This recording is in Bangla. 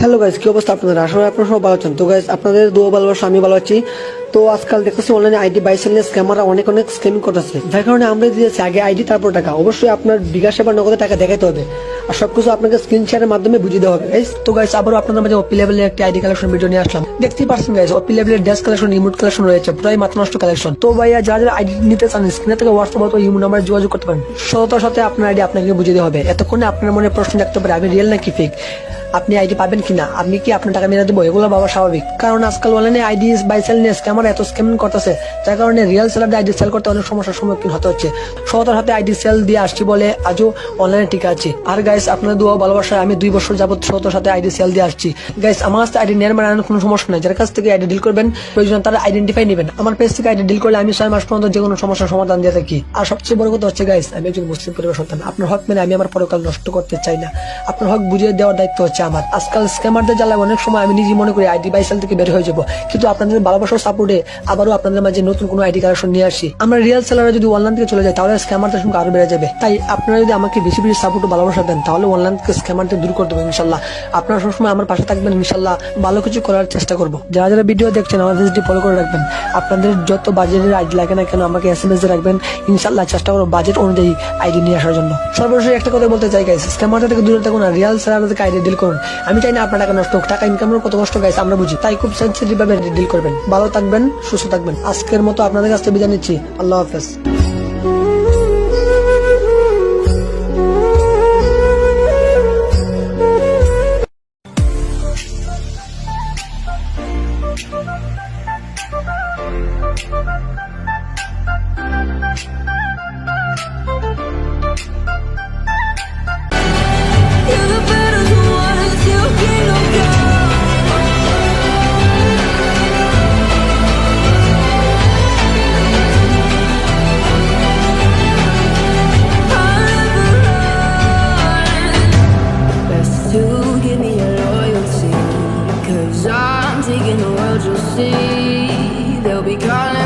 হ্যালো গাইজ কি অবস্থা আপনাদের? আসলে আপনারা সব ভালো আছেন। তো গাইজ আপনাদের দু ভালোবাসা আমি ভালো আছি। তো আজকাল দেখতেছি অনলাইনে আইডি বাইসাল নিয়ে স্ক্যামাররা অনেক অনেক স্ক্যামিং করতেছে। যার কারণে আমরা দিয়েছি আগে আইডি তারপর টাকা। অবশ্যই আপনার বিকাশে বা নগদে টাকা দেখাতে হবে। আর সবকিছু আপনাকে স্ক্রিন শেয়ারের মাধ্যমে বুঝিয়ে দেওয়া হবে গাইজ তো গাইজ আবারও আপনাদের মাঝে ওপি লেভেলের একটি আইডি কালেকশন ভিডিও নিয়ে আসলাম। দেখতেই পারছেন গাইজ অপি লেভেলের ড্রেস কালেকশন ইমোট কালেকশন রয়েছে, প্রায় মাত্র নষ্ট কালেকশন তো ভাইয়া, যারা যারা আইডি নিতে চান স্ক্রিনে থেকে হোয়াটসঅ্যাপ অথবা ইমো নাম্বার যোগাযোগ করতে পারেন। সততার সাথে আপনার আইডি আপনাকে বুঝিয়ে দেওয়া হবে। এতক্ষণে আপনার মনে প্রশ্ন থাকতে পারে, আমি রিয়েল নাকি ফেক আপনি আইডি পাবেন কিনা? আপনি কি আপনার টাকা মেরে দেবো এগুলো বাবা স্বাভাবিক। কারণ আজকাল অনলাইনে আইডি বাই সেল নিয়ে স্ক্যামার এত স্ক্যাম করতেছে। যার কারণে রিয়েল সেলারদের আইডি সেল করতে অনেক সমস্যার সম্মুখীন হতে হচ্ছে। সততার হাতে আইডি সেল দিয়ে আসছি বলে আজও অনলাইনে টিকে আছি। আর গাইস আপনার দোয়া ভালোবাসায় আমি দুই বছর যাবত সততার সাথে আইডি সেল দিয়ে আসছি। গাইস আমার কাছে আইডি নেওয়ার মানে কোনো সমস্যা নেই। যার কাছ থেকে আইডি ডিল করবেন, প্রয়োজন তারা আইডেন্টিফাই নেবেন। আমার পেজ থেকে আইডি ডিল করলে আমি ছয় মাস পর্যন্ত যে কোনো সমস্যার সমাধান দিয়ে থাকি। আর সবচেয়ে বড় কথা হচ্ছে গাইস আমি একজন মুসলিম পরিবার সন্তান। আপনার হক মেনে আমি আমার পরকাল নষ্ট করতে চাই না। আপনার হক বুঝিয়ে দেওয়ার দায়িত্ব হচ্ছে আমার। আজকাল স্ক্যামারদের জ্বালায় অনেক সময় আমি নিজে মনে করি আইডি বাইসাল থেকে বের হয়ে যাব। কিন্তু আপনাদের ভালোবাসার সাপোর্টে আবারও আপনাদের মাঝে নতুন কোনো আইডি কালেকশন নিয়ে আসি। আমরা রিয়েল সেলারে যদি অনলাইন থেকে চলে যাই, তাহলে স্ক্যামারদের সংখ্যা আরও বেড়ে যাবে। তাই আপনারা যদি আমাকে বেশি বেশি সাপোর্ট ভালোবাসা দেন, তাহলে অনলাইন থেকে স্ক্যামারদের দূর করে দেবো ইনশাল্লাহ। আপনারা সবসময় আমার পাশে থাকবেন, ইনশাল্লাহ ভালো কিছু করার চেষ্টা করব। যারা যারা ভিডিও দেখছেন, আমার পেজটি ফলো করে রাখবেন। আপনাদের যত বাজেটের আইডি লাগে না কেন, আমাকে এস এম এস রাখবেন। ইনশাল্লাহ চেষ্টা করব বাজেট অনুযায়ী আইডি নিয়ে আসার জন্য। সর্বশেষ একটা কথা বলতে চাই গাইস স্ক্যামারদের থেকে দূরে থাকুন আর রিয়াল সেলার থেকে আইডি ডিল করুন। আমি চাই না আপনার টাকা নষ্ট হোক, টাকা ইনকামের কত কষ্ট গাইস আমরা বুঝি। তাই খুব সেন্সিটিভ ভাবে ডিল করবেন। ভালো থাকবেন, সুস্থ থাকবেন। আজকের মতো আপনাদের কাছ থেকে বিদায় নিচ্ছি। আল্লাহ হাফেজ। I'm taking the world, you'll see. They'll be calling.